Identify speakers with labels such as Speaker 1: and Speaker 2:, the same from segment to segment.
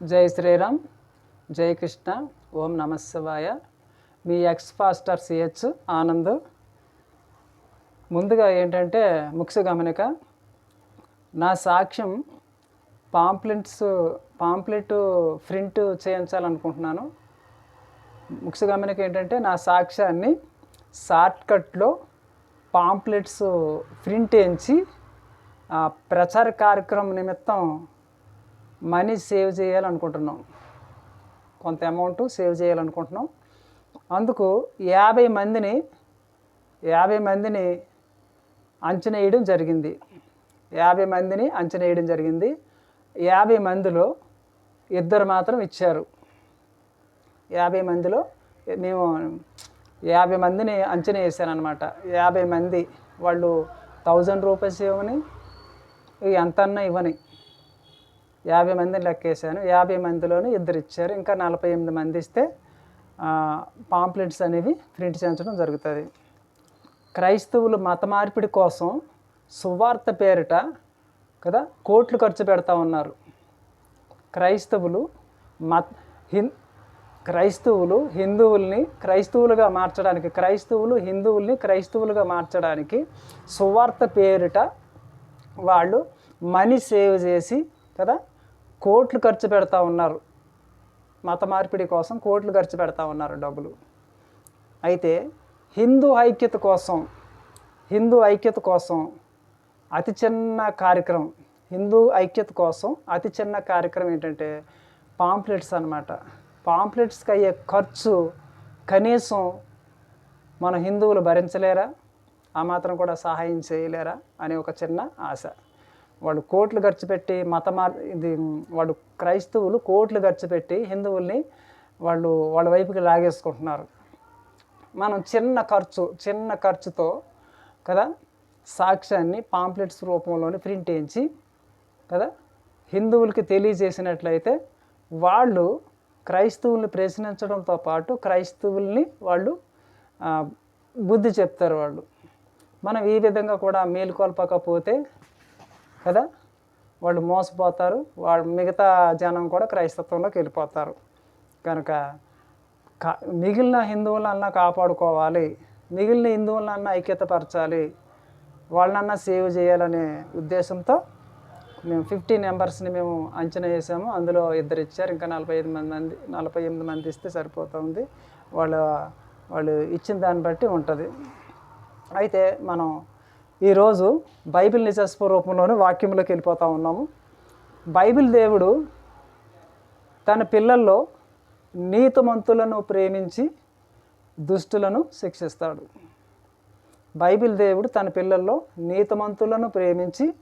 Speaker 1: జై శ్రీరామ్ జై కృష్ణ ఓం నమశివాయ మీ ఎక్స్ ఫాస్టర్ సిహెచ్ ఆనంద్. ముందుగా ఏంటంటే ముఖ్య గమనిక నా సాక్ష్యం పాంప్లెట్స్ పాంప్లెట్ ప్రింట్ చేయించాలనుకుంటున్నాను. ముఖ్య గమనిక ఏంటంటే నా సాక్ష్యాన్ని షార్ట్కట్లో పాంప్లెట్స్ ప్రింట్ చేయించి ఆ, ప్రచార కార్యక్రమం నిమిత్తం మనీ సేవ్ చేయాలనుకుంటున్నాం. కొంత అమౌంట్ సేవ్ చేయాలనుకుంటున్నాం. అందుకు యాభై మందిని యాభై మందిని అంచనా వేయడం జరిగింది. యాభై మందిని అంచనా వేయడం జరిగింది. యాభై మందిలో ఇద్దరు మాత్రం ఇచ్చారు. యాభై మందిలో మేము యాభై మందిని అంచనా వేసాను అనమాట యాభై మంది వాళ్ళు థౌజండ్ రూపీస్ ఇవ్వని ఎంత అన్నా ఇవ్వని. యాభై మందిని లెక్కేసాను యాభై మందిలోనూ ఇద్దరు ఇచ్చారు. ఇంకా నలభై ఎనిమిది మంది ఇస్తే పాంప్లెట్స్ అనేవి ప్రింట్ చేయించడం జరుగుతుంది. క్రైస్తవులు మత మార్పిడి కోసం సువార్త పేరిట కదా కోట్లు ఖర్చు పెడతా ఉన్నారు. క్రైస్తవులు మత్ హిన్ క్రైస్తవులు హిందువుల్ని క్రైస్తవులుగా మార్చడానికి క్రైస్తవులు హిందువుల్ని క్రైస్తవులుగా మార్చడానికి సువార్త పేరిట వాళ్ళు మనీ సేవ్ చేసి కదా కోట్లు ఖర్చు పెడతా ఉన్నారు. మత మార్పిడి కోసం కోట్లు ఖర్చు పెడతా ఉన్నారు డబ్బులు. అయితే హిందూ ఐక్యత కోసం హిందూ ఐక్యత కోసం అతి చిన్న కార్యక్రమం హిందూ ఐక్యత కోసం అతి చిన్న కార్యక్రమం ఏంటంటే పాంప్లెట్స్ అన్నమాట. పాంప్లెట్స్కి అయ్యే ఖర్చు కనీసం మన హిందువులు భరించలేరా? ఆ మాత్రం కూడా సహాయం చేయలేరా? అనే ఒక చిన్న ఆశ. వాళ్ళు కోట్లు ఖర్చు పెట్టి మత మార్ ఇది వాళ్ళు క్రైస్తవులు కోట్లు ఖర్చు పెట్టి హిందువుల్ని వాళ్ళు వాళ్ళ వైపుకి లాగేసుకుంటున్నారు. మనం చిన్న ఖర్చు చిన్న ఖర్చుతో కదా సాక్ష్యాన్ని పాంప్లెట్స్ రూపంలోనే ప్రింట్ చేయించి కదా హిందువులకి తెలియజేసినట్లయితే వాళ్ళు క్రైస్తవుల్ని ప్రశ్నించడంతో పాటు క్రైస్తవుల్ని వాళ్ళు బుద్ధి చెప్తారు వాళ్ళు. మనం ఈ విధంగా కూడా మేలుకొల్పకపోతే కదా? వాళ్ళు మోసపోతారు. వాళ్ళు మిగతా జనం కూడా క్రైస్తత్వంలోకి వెళ్ళిపోతారు. కనుక కా మిగిలిన హిందువులన్నా కాపాడుకోవాలి. మిగిలిన హిందువులన్నా ఐక్యతపరచాలి. వాళ్ళనన్నా సేవ్ చేయాలనే ఉద్దేశంతో మేము ఫిఫ్టీ మెంబర్స్ని మేము అంచనా వేసాము. అందులో ఇద్దరు ఇచ్చారు. ఇంకా నలభై ఐదు మంది మంది నలభై ఎనిమిది మంది ఇస్తే సరిపోతుంది. వాళ్ళ వాళ్ళు ఇచ్చిన దాన్ని బట్టి ఉంటుంది. అయితే మనం ఈరోజు బైబిల్ నిజస్వ రూపంలోనే వాక్యంలోకి వెళ్ళిపోతూ ఉన్నాము. బైబిల్ దేవుడు తన పిల్లల్లో నీతిమంతులను ప్రేమించి దుష్టులను శిక్షిస్తాడు. బైబిల్ దేవుడు తన పిల్లల్లో నీతిమంతులను ప్రేమించి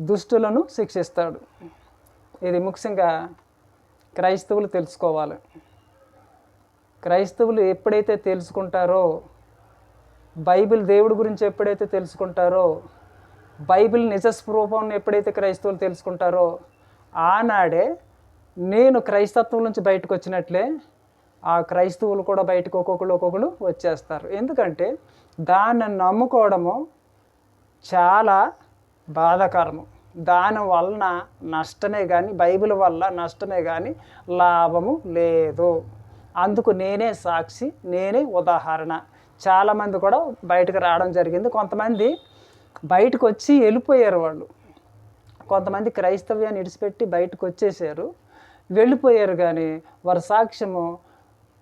Speaker 1: దుష్టులను శిక్షిస్తాడు. ఇది ముఖ్యంగా క్రైస్తవులు తెలుసుకోవాలి. క్రైస్తవులు ఎప్పుడైతే తెలుసుకుంటారో బైబిల్ దేవుడి గురించి ఎప్పుడైతే తెలుసుకుంటారో బైబిల్ నిజస్వరూపం ఎప్పుడైతే క్రైస్తవులు తెలుసుకుంటారో ఆనాడే నేను క్రైస్తత్వం నుంచి బయటకు వచ్చినట్లే ఆ క్రైస్తవులు కూడా బయటకు ఒక్కొక్కరు ఒక్కొక్కరు వచ్చేస్తారు. ఎందుకంటే దాన్ని నమ్ముకోవడము చాలా బాధాకరము. దాని వలన నష్టమే కానీ బైబిల్ వల్ల నష్టమే కానీ లాభము లేదు. అందుకు నేనే సాక్షి నేనే ఉదాహరణ. చాలామంది కూడా బయటకు రావడం జరిగింది. కొంతమంది బయటకు వచ్చి వెళ్ళిపోయారు వాళ్ళు. కొంతమంది క్రైస్తవ్యాన్ని ఇడిచిపెట్టి బయటకు వచ్చేసారు. వెళ్ళిపోయారు కానీ వారి సాక్ష్యము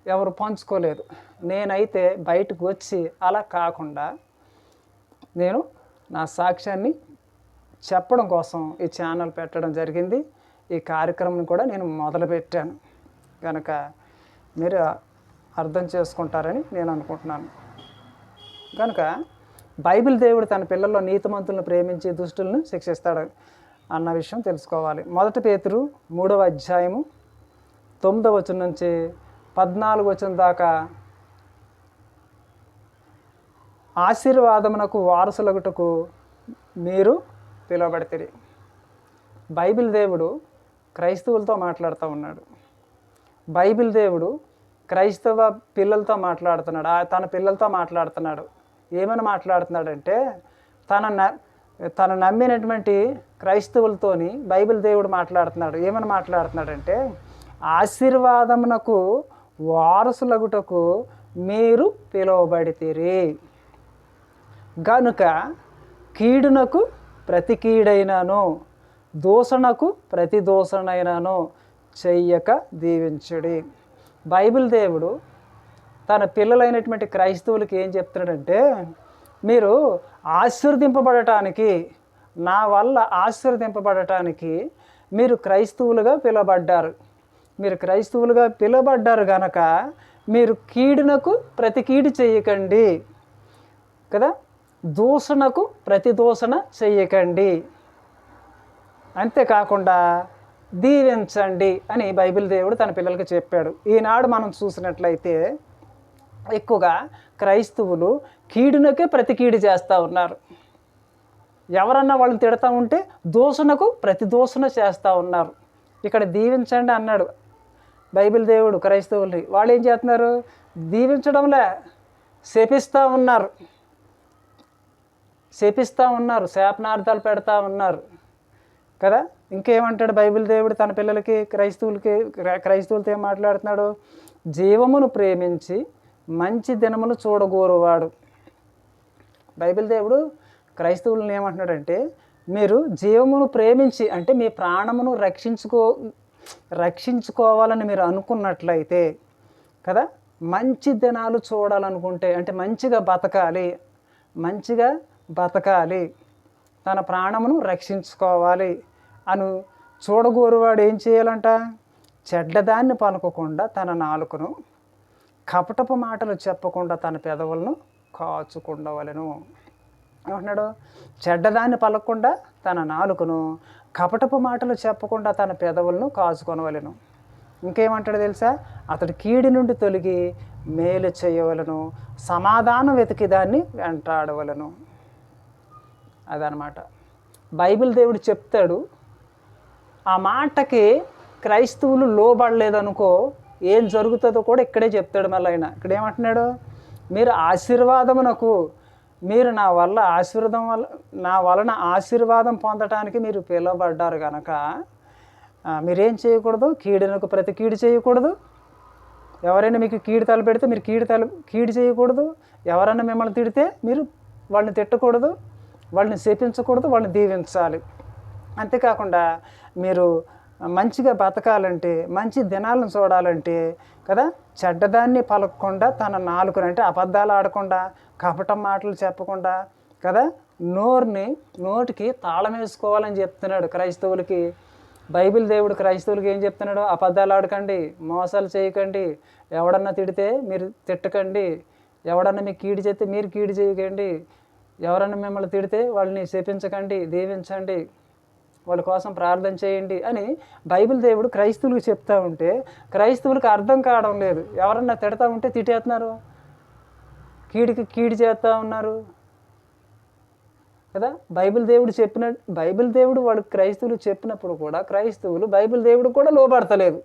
Speaker 1: ఎవరు పంచుకోలేదు. నేనైతే బయటకు వచ్చి అలా కాకుండా నేను నా సాక్ష్యాన్ని చెప్పడం కోసం ఈ ఛానల్ పెట్టడం జరిగింది. ఈ కార్యక్రమం కూడా నేను మొదలుపెట్టాను. కనుక మీరు అర్థం చేసుకుంటారని నేను అనుకుంటున్నాను. కనుక బైబిల్ దేవుడు తన పిల్లల్లో నీతిమంతులను ప్రేమించి దుష్టులను శిక్షిస్తాడు అన్న విషయం తెలుసుకోవాలి. మొదటి పేతురు మూడవ అధ్యాయము తొమ్మిదవ వచనం నుంచి పద్నాలుగు వచ్చిన దాకా ఆశీర్వాదమునకు వారసులగుటకు మీరు పిలువబడితే బైబిల్ దేవుడు క్రైస్తవులతో మాట్లాడుతూ ఉన్నాడు. బైబిల్ దేవుడు క్రైస్తవ పిల్లలతో మాట్లాడుతున్నాడు. ఆ తన పిల్లలతో మాట్లాడుతున్నాడు. ఏమని మాట్లాడుతున్నాడంటే తన న తను నమ్మినటువంటి క్రైస్తవులతోని బైబిల్ దేవుడు మాట్లాడుతున్నాడు. ఏమని మాట్లాడుతున్నాడంటే ఆశీర్వాదమునకు వారసులగుటకు మీరు పిలువబడితేరి. గనుక కీడునకు ప్రతి కీడైనాను దూషణకు ప్రతి దూషణైనాను చెయ్యక దీవించుడి. బైబిల్ దేవుడు తన పిల్లలైనటువంటి క్రైస్తవులకి ఏం చెప్తున్నాడంటే మీరు ఆశీర్దింపబడటానికి నా వల్ల ఆశీర్దింపబడటానికి మీరు క్రైస్తవులుగా పిలబడ్డారు మీరు క్రైస్తవులుగా పిలబడ్డారు గనక మీరు కీడునకు ప్రతి కీడు చేయకండి. కదా? దూషణకు ప్రతి దూషణ చెయ్యకండి అంతేకాకుండా దీవించండి అని బైబిల్ దేవుడు తన పిల్లలకి చెప్పాడు. ఈనాడు మనం చూసినట్లయితే ఎక్కువగా క్రైస్తవులు కీడునకే ప్రతి కీడు చేస్తూ ఉన్నారు. ఎవరన్నా వాళ్ళని తిడతా ఉంటే దూషణకు ప్రతి దూషణ చేస్తూ ఉన్నారు. ఇక్కడ దీవించండి అన్నాడు బైబిల్ దేవుడు క్రైస్తవుల్ని. వాళ్ళు ఏం చేస్తున్నారు? దీవించడంలే. శపిస్తూ ఉన్నారు. శపిస్తూ ఉన్నారు. శాపనార్థాలు పెడతా ఉన్నారు. కదా? ఇంకేమంటాడు బైబిల్ దేవుడు తన పిల్లలకి క్రైస్తవులకి క్రైస్తవులతో ఏం మాట్లాడుతున్నాడు? జీవమును ప్రేమించి మంచి దినములు చూడగోరువాడు బైబిల్ దేవుడు క్రైస్తవులను ఏమంటున్నాడంటే మీరు జీవమును ప్రేమించి అంటే మీ ప్రాణమును రక్షించుకో రక్షించుకోవాలని మీరు అనుకున్నట్లయితే కదా మంచి దినాలు చూడాలనుకుంటే అంటే మంచిగా బతకాలి మంచిగా బతకాలి తన ప్రాణమును రక్షించుకోవాలి అను చూడగోరువాడు ఏం చేయాలంట? చెడ్డదాన్ని పలుకోకుండా తన నాలుకను కపటపు మాటలు చెప్పకుండా తన పెదవులను కాచుకుండవలను ఏమంటున్నాడు? చెడ్డదాన్ని పలకకుండా తన నాలుకను కపటపు మాటలు చెప్పకుండా తన పెదవులను కాచుకొనవలెను. ఇంకేమంటాడు తెలుసా? అతడు కీడి నుండి తొలగి మేలు చేయవలను సమాధానం వెతికి దాన్ని వెంటాడవలను. అదనమాట. బైబిల్ దేవుడు చెప్తాడు ఆ మాటకి క్రైస్తవులు లోబడలేదనుకో ఏం జరుగుతుందో కూడా ఇక్కడే చెప్తాడు మళ్ళీ ఆయన. ఇక్కడ ఏమంటున్నాడు? మీరు ఆశీర్వాదమునకు మీరు నా వల్ల ఆశీర్వాదం వల్ల నా వలన ఆశీర్వాదం పొందటానికి మీరు పిలువబడ్డారు కనుక మీరేం చేయకూడదు? కీడునకు ప్రతి కీడు చేయకూడదు. ఎవరైనా మీకు కీడు తలపెడితే మీరు కీడు తల కీడు చేయకూడదు. ఎవరైనా మిమ్మల్ని తిడితే మీరు వాళ్ళని తిట్టకూడదు. వాళ్ళని శపించకూడదు. వాళ్ళని దీవించాలి. అంతేకాకుండా మీరు మంచిగా బతకాలంటే మంచి దినాలను చూడాలంటే కదా చెడ్డదాన్ని పలకకుండా తన నాలుకను అంటే అబద్ధాలు ఆడకుండా కపటం మాటలు చెప్పకుండా కదా నోరుని నోటికి తాళం వేసుకోవాలని చెప్తున్నాడు క్రైస్తవులకి. బైబిల్ దేవుడు క్రైస్తవులకి ఏం చెప్తున్నాడు? అబద్ధాలు ఆడకండి మోసాలు చేయకండి ఎవడన్నా తిడితే మీరు తిట్టకండి ఎవడన్నా మీకు కీడు చేస్తే మీరు కీడు చేయకండి ఎవరన్నా మిమ్మల్ని తిడితే వాళ్ళని శపించకండి దీవించండి. వాళ్ళ కోసం ప్రార్థన చేయండి అని బైబిల్ దేవుడు క్రైస్తవులకు చెప్తా ఉంటే క్రైస్తవులకు అర్థం కావడం లేదు. ఎవరన్నా తిడతా ఉంటే తిట్టేస్తున్నారు? కీడికి కీడు చేస్తూ ఉన్నారు? కదా? బైబిల్ దేవుడు చెప్పిన బైబిల్ దేవుడు వాళ్ళు క్రైస్తవులు చెప్పినప్పుడు కూడా క్రైస్తవులు బైబిల్ దేవుడు కూడా లోబడతలేదు.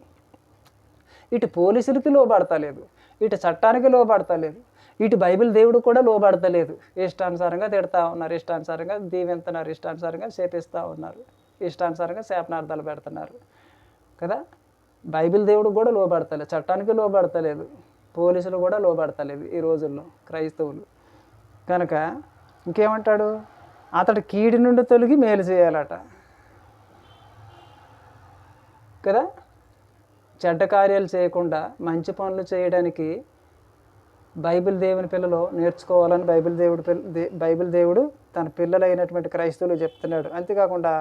Speaker 1: ఇటు పోలీసులకి లోబడతలేదు. ఇటు చట్టానికి లోబడతలేదు. ఇటు బైబిల్ దేవుడు కూడా లోబడతలేదు. ఇష్టానుసారంగా తిడతా ఉన్నారు ఇష్టానుసారంగా దీవెంతున్నారు ఇష్టానుసారంగా చేపిస్తూ ఉన్నారు. ఇష్టానుసారంగా శాపనార్థాలు పెడుతున్నారు. కదా? బైబిల్ దేవుడు కూడా లోబడతలేదు. చట్టానికి లోబడతలేదు. పోలీసులు కూడా లోబడతలేదు ఈ రోజుల్లో క్రైస్తవులు. కనుక ఇంకేమంటాడు? అతడు కీడి నుండి తొలగి మేలు చేయాలట. కదా? చెడ్డ కార్యాలు చేయకుండా మంచి పనులు చేయడానికి బైబిల్ దేవుని పిల్లలు నేర్చుకోవాలని బైబిల్ దేవుడు పిల్ల బైబిల్ దేవుడు తన పిల్లలైనటువంటి క్రైస్తవులు చెప్తున్నాడు. అంతేకాకుండా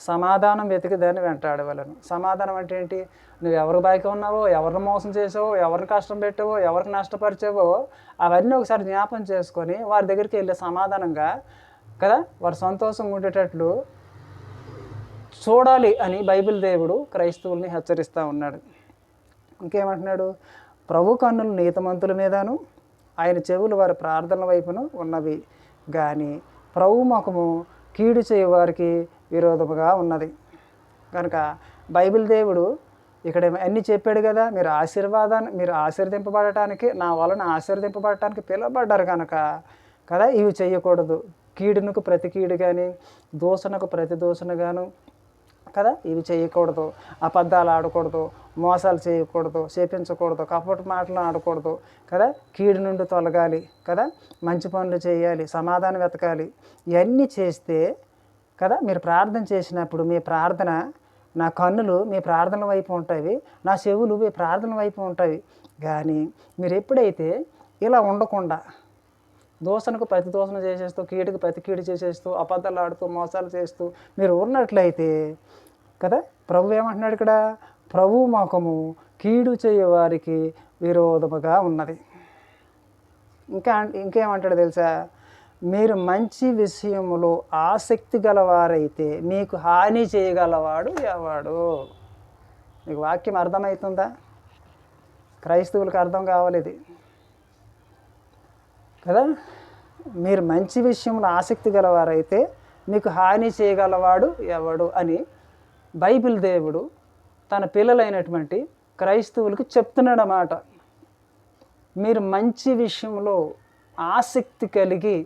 Speaker 1: సమాధానం వెతికిదాన్ని వెంటాడు వాళ్ళను. సమాధానం అంటే ఏంటి? నువ్వు ఎవరి బాయికి ఉన్నావో ఎవరిని మోసం చేసావో ఎవరిని కష్టం పెట్టావో ఎవరికి నష్టపరిచావో అవన్నీ ఒకసారి జ్ఞాపం చేసుకొని వారి దగ్గరికి వెళ్ళే సమాధానంగా కదా వారు సంతోషంగా ఉండేటట్లు చూడాలి అని బైబిల్ దేవుడు క్రైస్తవుల్ని హెచ్చరిస్తూ ఉన్నాడు. ఇంకేమంటున్నాడు? ప్రభు కన్నులు నీతమంతుల మీదను ఆయన చెవులు వారి ప్రార్థనల వైపును ఉన్నవి. కానీ ప్రభు ముఖము కీడు చేయవారికి విరోధముగా ఉన్నది. కనుక బైబిల్ దేవుడు ఇక్కడ అన్నీ చెప్పాడు కదా మీరు ఆశీర్వాదాన్ని మీరు ఆశీర్దింపబడటానికి నా వలన ఆశీర్దింపబడటానికి పిలువబడ్డారు కనుక కదా ఇవి చేయకూడదు. కీడునకు ప్రతి కీడు కానీ దూషణకు ప్రతి దూషణ గాను కదా? ఇవి చేయకూడదు అబద్ధాలు ఆడకూడదు మోసాలు చేయకూడదు చేపించకూడదు కపట మాటలు ఆడకూడదు కదా? కీడు నుండి తొలగాలి కదా? మంచి పనులు చేయాలి సమాధానం వెతకాలి ఇవన్నీ చేస్తే కదా? మీరు ప్రార్థన చేసినప్పుడు మీ ప్రార్థన నా కన్నులు మీ ప్రార్థనల వైపు ఉంటాయి నా చెవులు మీ ప్రార్థన వైపు ఉంటాయి. కానీ మీరు ఎప్పుడైతే ఇలా ఉండకుండా దోషణకు ప్రతి దోషణ చేసేస్తూ కీడుకు ప్రతి కీడు చేసేస్తూ అబద్ధాలు ఆడుతూ మోసాలు చేస్తూ మీరు ఉన్నట్లయితే కదా? ప్రభు ఏమంటున్నాడు ఇక్కడ? ప్రభు ముఖము కీడు చేయవారికి విరోధముగా ఉన్నది. ఇంకా ఇంకేమంటాడు తెలుసా? మీరు మంచి విషయములో ఆసక్తి గలవారైతే మీకు హాని చేయగలవాడు ఎవడు? మీకు వాక్యం అర్థమవుతుందా? క్రైస్తవులకు అర్థం కావాలి ఇది. కదా? మీరు మంచి విషయంలో ఆసక్తి గలవారైతే మీకు హాని చేయగలవాడు ఎవడు అని బైబిల్ దేవుడు తన పిల్లలైనటువంటి క్రైస్తవులకు చెప్తున్నాడు అన్నమాట మీరు మంచి విషయంలో ఆసక్తి కలిగి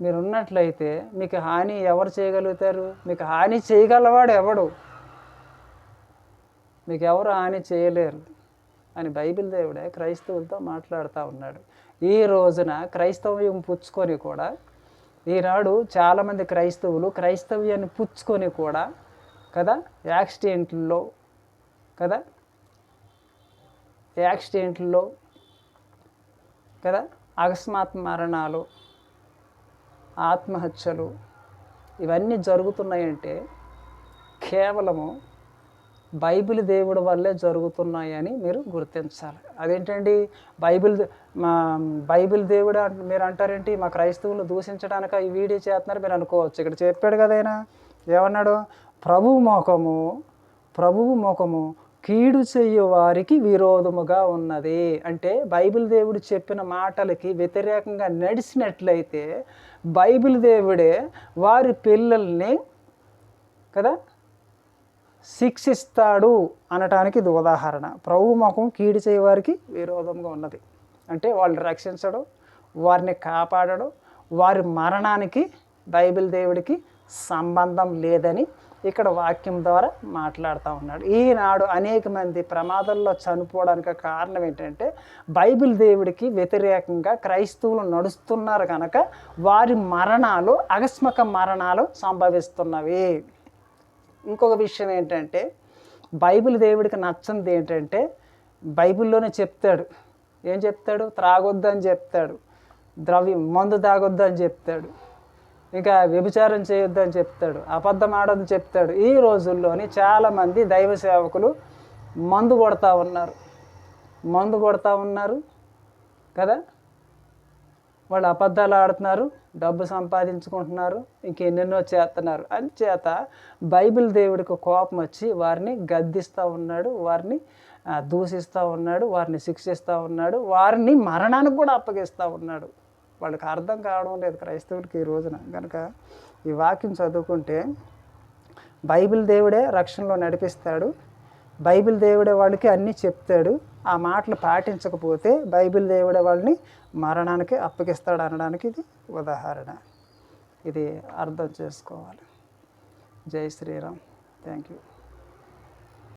Speaker 1: మీరు ఉన్నట్లయితే మీకు హాని ఎవరు చేయగలుగుతారు? మీకు హాని చేయగలవాడు ఎవడు? మీకు ఎవరు హాని చేయలేరు అని బైబిల్ దేవుడే క్రైస్తవులతో మాట్లాడుతూ ఉన్నాడు. ఈ రోజున క్రైస్తవ్యం పుచ్చుకొని కూడా ఈనాడు చాలామంది క్రైస్తవులు క్రైస్తవ్యాన్ని పుచ్చుకొని కూడా కదా యాక్సిడెంట్లో కదా యాక్సిడెంట్లో కదా అకస్మాత్ మరణాలు ఆత్మహత్యలు ఇవన్నీ జరుగుతున్నాయంటే కేవలము బైబిల్ దేవుడి వల్లే జరుగుతున్నాయని మీరు గుర్తించాలి. అదేంటండి? బైబిల్ మా బైబిల్ దేవుడు మీరు అంటారేంటి? మా క్రైస్తవులు దూషించడానికి ఈ వీడియో చేస్తున్నారు మీరు అనుకోవచ్చు. ఇక్కడ చెప్పాడు కదైనా ఏమన్నాడు? ప్రభు ముఖము ప్రభువు ముఖము కీడు చెయ్యు వారికి విరోధముగా ఉన్నది. అంటే బైబిల్ దేవుడు చెప్పిన మాటలకి వ్యతిరేకంగా నడిచినట్లయితే బైబిల్ దేవుడే వారి పిల్లల్ని కదా శిక్షిస్తాడు అనటానికి ఇది ఉదాహరణ. ప్రభు ముఖం కీడి చేయవారికి విరోధంగా ఉన్నది. అంటే వాళ్ళని రక్షించడం వారిని కాపాడడం వారి మరణానికి బైబిల్ దేవుడికి సంబంధం లేదని ఇక్కడ వాక్యం ద్వారా మాట్లాడుతూ ఉన్నాడు. ఈనాడు అనేక మంది ప్రమాదంలో చనిపోవడానికి కారణం ఏంటంటే బైబిల్ దేవుడికి వ్యతిరేకంగా క్రైస్తవులు నడుస్తున్నారు కనుక వారి మరణాలు అకస్మక మరణాలు సంభవిస్తున్నవి. ఇంకొక విషయం ఏంటంటే బైబిల్ దేవుడికి నచ్చనిది ఏంటంటే బైబిల్లోనే చెప్తాడు. ఏం చెప్తాడు? త్రాగొద్దని చెప్తాడు. ద్రవ్యం మందు తాగొద్దని చెప్తాడు. ఇంకా వ్యభిచారం చేయొద్దని చెప్తాడు. అబద్ధం ఆడొద్దు చెప్తాడు. ఈ రోజుల్లోని చాలామంది దైవ సేవకులు మందు కొడతా ఉన్నారు. మందు కొడతా ఉన్నారు. కదా? వాళ్ళు అబద్ధాలు ఆడుతున్నారు డబ్బు సంపాదించుకుంటున్నారు ఇంకెన్నెన్నో చేస్తున్నారు. అంచేత బైబిల్ దేవుడికి కోపం వచ్చి వారిని గద్దిస్తూ ఉన్నాడు వారిని దూషిస్తూ ఉన్నాడు వారిని శిక్షిస్తూ ఉన్నాడు వారిని మరణానికి కూడా అప్పగిస్తూ ఉన్నాడు. వాళ్ళకి అర్థం కావడం లేదు క్రైస్తవులకి ఈ రోజున. కనుక ఈ వాక్యం చదువుకుంటే బైబిల్ దేవుడే రక్షణలో నడిపిస్తాడు బైబిల్ దేవుడే వాళ్ళకి అన్నీ చెప్తాడు ఆ మాటలు పాటించకపోతే బైబిల్ దేవుడే వాళ్ళని మరణానికి అప్పగిస్తాడు అనడానికి ఇది ఉదాహరణ. ఇది అర్థం చేసుకోవాలి. జై శ్రీరామ్. Thank you